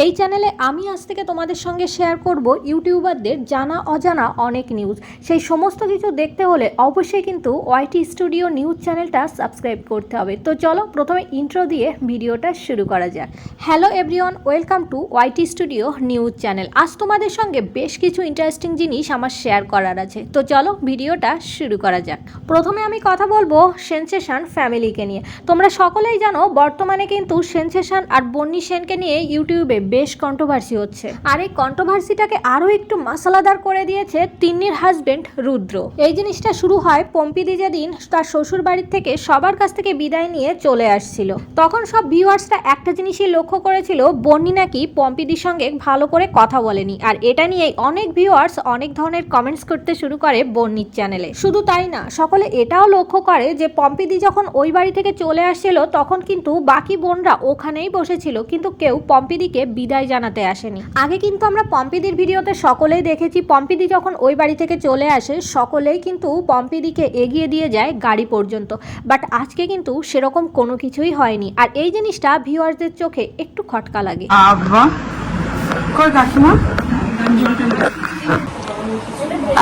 এই চ্যানেলে আমি আজ থেকে তোমাদের সঙ্গে শেয়ার করব ইউটিউবারদের জানা অজানা অনেক নিউজ সেই সমস্ত কিছু দেখতে হলে অবশ্যই কিন্তু ওয়াইটি স্টুডিও নিউজ চ্যানেলটা সাবস্ক্রাইব করতে হবে। তো চলো প্রথমে ইন্ট্রো দিয়ে ভিডিওটা শুরু করা যাক। Hello everyone welcome to YT studio news channel আজ তোমাদের সঙ্গে বেশ কিছু ইন্টারেস্টিং জিনিস আমার শেয়ার করার আছে। তো চলো ভিডিওটা শুরু করা যাক। প্রথমে আমি কথা বলব সেনসেশন ফ্যামিলিকে নিয়ে। তোমরা সকলেই জানো, বর্তমানে কিন্তু সেনসেশন আর বন্নি সেনকে নিয়ে ইউটিউবে বেশ কন্ট্রোভার্সি হচ্ছে। আর এই কন্ট্রোভার্সিটাকে আরও একটু মশলাদার করে দিয়েছে তিন্নির হাজবেন্ড রুদ্র। এই জিনিসটা শুরু হয় পম্পিদি যেদিন তার শ্বশুর বাড়ির থেকে সবার কাছ থেকে বিদায় নিয়ে চলে আসছিল। তখন সব ভিউয়ার্সরা একটা জিনিসই লক্ষ্য করেছিল, বন্নি নাকি পম্পিদির সঙ্গে ভালো করে কথা বলেনি। আর এটা নিয়ে অনেক ভিউয়ার্স অনেক ধরনের কমেন্টস করতে শুরু করে বন্নির চ্যানেলে শুধু তাই না, সকলে এটাও লক্ষ্য করে যে পম্পিদি যখন ওই বাড়ি থেকে চলে আসছিল, তখন কিন্তু বাকি বোনরা ওখানেই বসেছিল, কিন্তু কেউ পম্পিদিকে বিদায় জানাতে আসেনি। আগে কিন্তু আমরা পম্পিদির ভিডিওতে সকলেই দেখেছি পম্পিদি যখন ওই বাড়ি থেকে চলে আসে সকলেই কিন্তু পম্পিদিকে এগিয়ে দিয়ে যায় গাড়ি পর্যন্ত। বাট আজকে কিন্তু সেরকম কোনো কিছুই হয়নি। আর এই জিনিসটা ভিউয়ারদের চোখে একটু খটকা লাগে।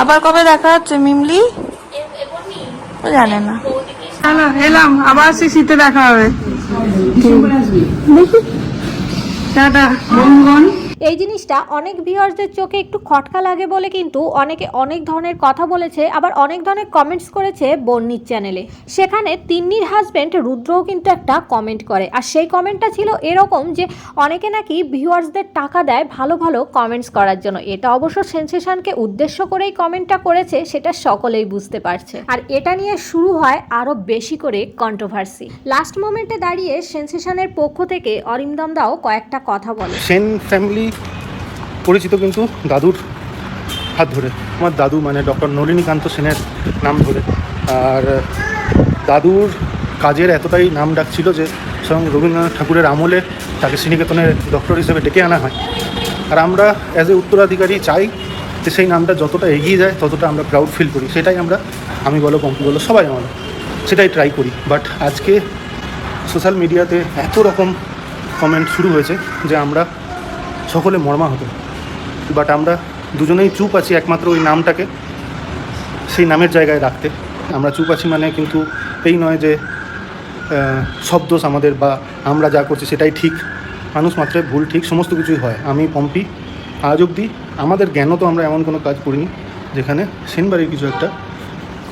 আবার কবে দেখা হচ্ছে মিমলি? ও জানে না। হ্যালো এলাম আবার সে শীতে দেখা হবে। টাটা বন্ধুগণ। এই জিনিসটা অনেক ভিউয়ার্সদের চোখে একটু খটকা লাগে বলে কিন্তু অনেকে অনেক ধরনের কথা বলেছে, আবার অনেক ধরনের কমেন্টস করেছে বন্নির চ্যানেলে সেখানে তিন্নির হাজব্যান্ড রুদ্রও কিন্তু একটা কমেন্ট করে, আর সেই কমেন্টটা ছিল এরকম যে অনেকে নাকি ভিউয়ার্সদের টাকা দেয় ভালো ভালো কমেন্টস করার জন্য। এটা অবশ্য সেন্সেশনকে উদ্দেশ্য করেই কমেন্টটা করেছে, সেটা সকলেই বুঝতে পারছে। আর এটা নিয়ে শুরু হয় আরও বেশি করে কন্ট্রোভার্সি লাস্ট মোমেন্টে দাঁড়িয়ে সেন্সেশনের পক্ষ থেকে অরিন্দম দাও কয়েকটা কথা বলে। সেন ফ্যামিলি পরিচিত কিন্তু দাদুর হাত ধরে। আমার দাদু মানে ডক্টর নলিনীকান্ত সেনের নাম ধরে। আর দাদুর কাজের এতটাই নাম ডাক ছিল যে স্বয়ং রবীন্দ্রনাথ ঠাকুরের আমলে তাকে শ্রীনিকেতনের ডক্টর হিসেবে ডেকে আনা হয়। আর আমরা অ্যাজ এ উত্তরাধিকারী চাই যে সেই নামটা যতটা এগিয়ে যায়, ততটা আমরা প্রাউড ফিল করি। সেটাই আমরা, আমি বলো পম্পি বলো, সবাই আমরা সেটাই ট্রাই করি। বাট আজকে সোশ্যাল মিডিয়াতে এত রকম কমেন্ট শুরু হয়েছে যে আমরা সকলে মর্মাহত। বাট আমরা দুজনেই চুপ আছি একমাত্র ওই নামটাকে, সেই নামের জায়গায় রাখতে। আমরা চুপ আছি মানে কিন্তু এই নয় যে সব দোষ আমাদের বা আমরা যা করছি সেটাই ঠিক। মানুষ মাত্র ভুল ঠিক সমস্ত কিছুই হয়। আমি, পম্পি, আজ অবধি আমাদের জ্ঞানও তো আমরা এমন কোনো কাজ করিনি, যেখানে সেনবাড়ির কিছু একটা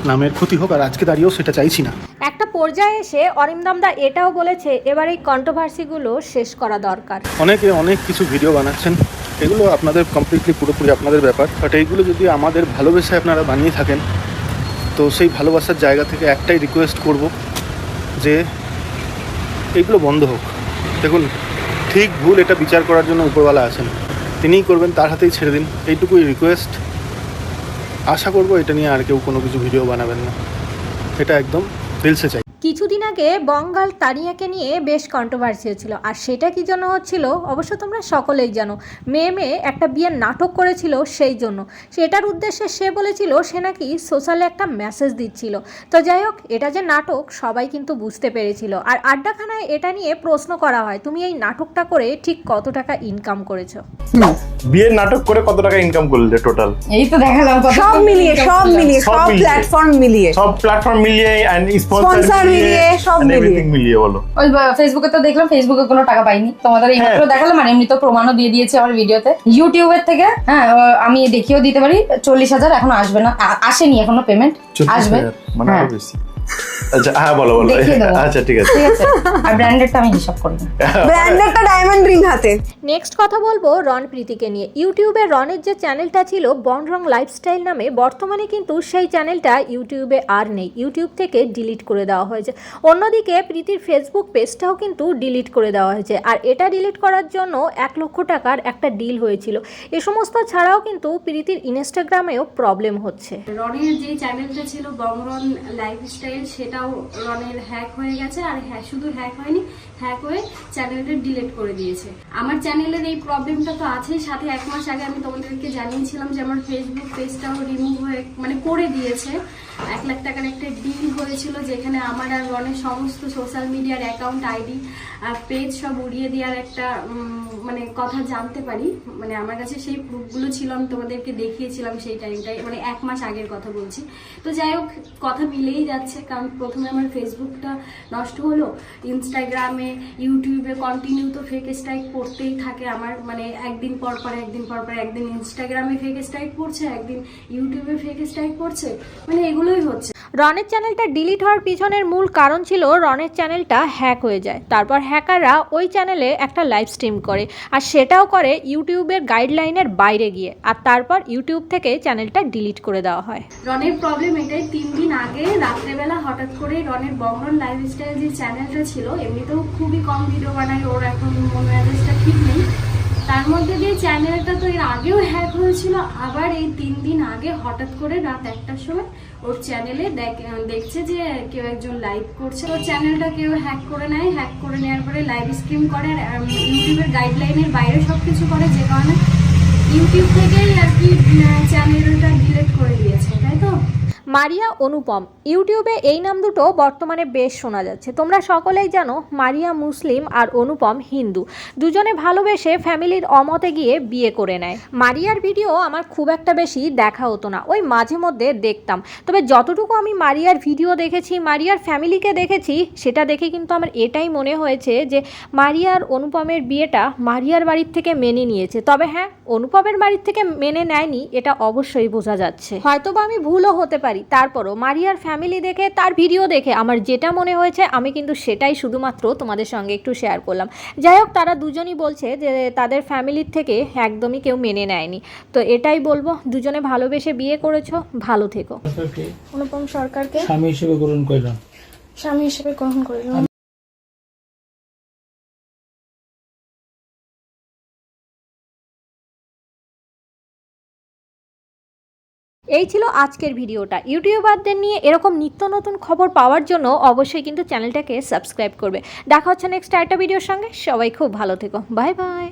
নামের ক্ষতি হোক আর আজকে দাঁড়িয়েও সেটা চাইছি না। একটা পর্যায়ে এসে অরিন্দম দা এটাও বলেছে এবার এই কন্ট্রোভার্সিগুলো শেষ করা দরকার। অনেকে অনেক কিছু ভিডিও বানাচ্ছেন এগুলো আপনাদের কমপ্লিটলি পুরোপুরি আপনাদের ব্যাপার। বাট এইগুলো যদি আমাদের ভালোবেসে আপনারা বানিয়ে থাকেন তো সেই ভালোবাসার জায়গা থেকে একটাই রিকোয়েস্ট করব যে এইগুলো বন্ধ হোক। দেখুন ঠিক ভুল এটা বিচার করার জন্য উপরওয়ালা আছেন। তিনিই করবেন তার হাতেই ছেড়ে দিন। এইটুকুই রিকোয়েস্ট আশা করব এটা নিয়ে আর কেউ কোনো কিছু ভিডিও বানাবেন না। এটা একদম দিলসে চাই। কিছুদিন আগে বঙ্গাল তানিয়াকে নিয়ে বেশ কন্ট্রোভার্সি হচ্ছিল। আর সেটা কি জন্য হচ্ছিল? অবশ্য তোমরা সকলেই জানো। মেয়ে মেয়ে একটা বিয়ের নাটক করেছিল সেই জন্য। সেটার উদ্দেশ্যে সে বলেছিল সে নাকি সোশ্যালে একটা মেসেজ দিচ্ছিল। তো যাই হোক এটা যে নাটক সবাই কিন্তু বুঝতে পেরেছিল। আর আড্ডাখানায় এটা নিয়ে প্রশ্ন করা হয় তুমি এই নাটকটা করে ঠিক কত টাকা ইনকাম করেছ? বিয়ের নাটক করে কত টাকা ইনকাম করলে টোটাল এই তো দেখালাম সব মিলিয়ে সব মিলিয়ে সব প্ল্যাটফর্ম মিলিয়ে। সব প্ল্যাটফর্ম মিলিয়ে এন্ড স্পন্সর মিলিয়ে, সব মিলিয়ে। মিলিয়ে বলো ওই ফেসবুকে তো দেখলাম ফেসবুকে কোনো টাকা পাইনি তোমাদের এই মাত্র হ্যাঁ। দেখালাম মানে এমনি তো প্রমাণও দিয়ে দিয়েছে আমার ভিডিওতে ইউটিউবের থেকে হ্যাঁ আমি দেখিয়েও দিতে পারি চল্লিশ হাজার এখনও আসবে না আসেনি এখনও পেমেন্ট আসবে মানে হ্যাঁ। আরও বেশি আচ্ছা হ্যাঁ বলো বলো। আচ্ছা ঠিক আছে। আর ব্র্যান্ডেডটা আমি হিসাব করি ব্র্যান্ডেডটা ডায়মন্ড রিং হাতে। নেক্সট কথা বলব রন প্রীতিকে নিয়ে। ইউটিউবে রনের যে চ্যানেলটা ছিল বনরং লাইফস্টাইল নামে বর্তমানে কিন্তু সেই চ্যানেলটা ইউটিউবে আর নেই। ইউটিউব থেকে ডিলিট করে দেওয়া হয়েছে। অন্যদিকে প্রীতির ফেসবুক পেজটাও কিন্তু ডিলিট করে দেওয়া হয়েছে। আর এটা ডিলিট করার জন্য এক লক্ষ টাকার একটা ডিল হয়েছিল। এ সমস্ত ছাড়াও কিন্তু প্রীতির ইনস্টাগ্রামেও প্রবলেম হচ্ছে। রনের যে চ্যানেলটা ছিল বংরন লাইফস্টাইল চ্যানেল সেটাও রনের হ্যাক হয়ে গেছে আর হ্যাঁ শুধু হ্যাক হয়নি হ্যাক হয়ে চ্যানেলটা ডিলিট করে দিয়েছে। আমার চ্যানেলের এই প্রবলেমটা তো আছেই, সাথে এক মাস আগে আমি তোমাদেরকে জানিয়েছিলাম যে আমার ফেসবুক পেজটাও রিমুভ হয়ে মানে করে দিয়েছে। এক লাখ টাকার একটা ডিল হয়েছিল যেখানে আমার আর রনের সমস্ত সোশ্যাল মিডিয়ার অ্যাকাউন্ট আইডি পেজ সব উড়িয়ে দেওয়ার একটা মানে কথা জানতে পারি। মানে আমার কাছে সেই প্রুফগুলো ছিল, আমি তোমাদেরকে দেখিয়েছিলাম সেই টাইমটাই মানে এক মাস আগের কথা বলছি। তো যাই হোক, কথা মিলেই যাচ্ছে। কারণ প্রথমে আমার ফেসবুকটা নষ্ট হলো। ইনস্টাগ্রামে ইউটিউবে কন্টিনিউ তো ফেক স্ট্রাইক পড়তেই থাকে আমার মানে একদিন পর পর, একদিন পর পর, একদিন ইনস্টাগ্রামে ফেক স্ট্রাইক পড়ছে, একদিন ইউটিউবে ফেক স্ট্রাইক পড়ছে মানে এগুলোই হচ্ছে। রনের চ্যানেলটা ডিলিট হওয়ার পিছনের মূল কারণ ছিল রনের চ্যানেলটা হ্যাক হয়ে যায়। তারপর হ্যাকাররা ওই চ্যানেলে একটা লাইভ স্ট্রিম করে আর সেটাও করে ইউটিউবের গাইডলাইনের বাইরে গিয়ে আর তারপর ইউটিউব থেকে চ্যানেলটা ডিলিট করে দেওয়া হয়। রনের প্রবলেম এটাই, তিন দিন আগে রাত্রেবেলা হঠাৎ করে রনের বংরন লাইফস্টাইল যে চ্যানেলটা ছিল, এমনিতেও খুবই কম ভিডিও বানায়, ওর এখন মন মেজাজটা ঠিক নেই। তার মধ্যে দিয়ে চ্যানেলটা তো এর আগেও হ্যাক হয়েছিল, আবার এই তিন দিন আগে হঠাৎ করে রাত একটার সময় ওর চ্যানেলে দেখছে যে কেউ একজন লাইভ করছে। ওর চ্যানেলটা কেউ হ্যাক করে নেয় হ্যাক করে নেওয়ার পরে লাইভ স্ট্রিম করে, আর ইউটিউবের গাইডলাইনের বাইরে সব কিছু করে, যে কারণে ইউটিউব থেকেই আর কি চ্যানেলটা ডিলিট করে দিয়েছে, তাই তো? মারিয়া অনুপম। ইউটিউবে এই নাম দুটো বর্তমানে বেশ শোনা যাচ্ছে। তোমরা সকলেই জানো, মারিয়া মুসলিম আর অনুপম হিন্দু। দুজনে ভালোবেসে ফ্যামিলির অমতে গিয়ে বিয়ে করে নেয়। মারিয়ার ভিডিও আমার খুব একটা বেশি দেখা হতো না, ওই মাঝে মধ্যে দেখতাম। তবে যতটুকু আমি মারিয়ার ভিডিও দেখেছি, মারিয়ার ফ্যামিলিকে দেখেছি, সেটা দেখে কিন্তু আমার এটাই মনে হয়েছে যে মারিয়ার অনুপমের বিয়েটা মারিয়ার বাড়ির থেকে মেনে নিয়েছে। তবে হ্যাঁ অনুপমের বাড়ির থেকে মেনে নেয়নি, এটা অবশ্যই বোঝা যাচ্ছে। হয়তোবা আমি ভুলও হতে পারি। তারপরও মারিয়ার ফ্যামিলি দেখে তার ভিডিও দেখে আমার যেটা মনে হয়েছে আমি কিন্তু সেটাই শুধুমাত্র তোমাদের সঙ্গে একটু শেয়ার করলাম। যাই হোক তারা দুজনই বলছে যে তাদের ফ্যামিলির থেকে একদমই কেউ মেনে নেয়নি। তো এটাই বলব দুজনে ভালোবেসে বিয়ে করেছ ভালো থেকো। অনুপম সরকারকে স্বামী হিসেবে গ্রহণ করলাম। স্বামী হিসেবে গ্রহণ করিলাম। এই ছিল আজকের ভিডিওটা। ইউটিউবারদের নিয়ে এরকম নিত্য নতুন খবর পাওয়ার জন্য অবশ্যই কিন্তু চ্যানেলটাকে সাবস্ক্রাইব করবে। দেখা হচ্ছে নেক্সট একটা ভিডিওর সঙ্গে। সবাই খুব ভালো থেকো। Bye bye.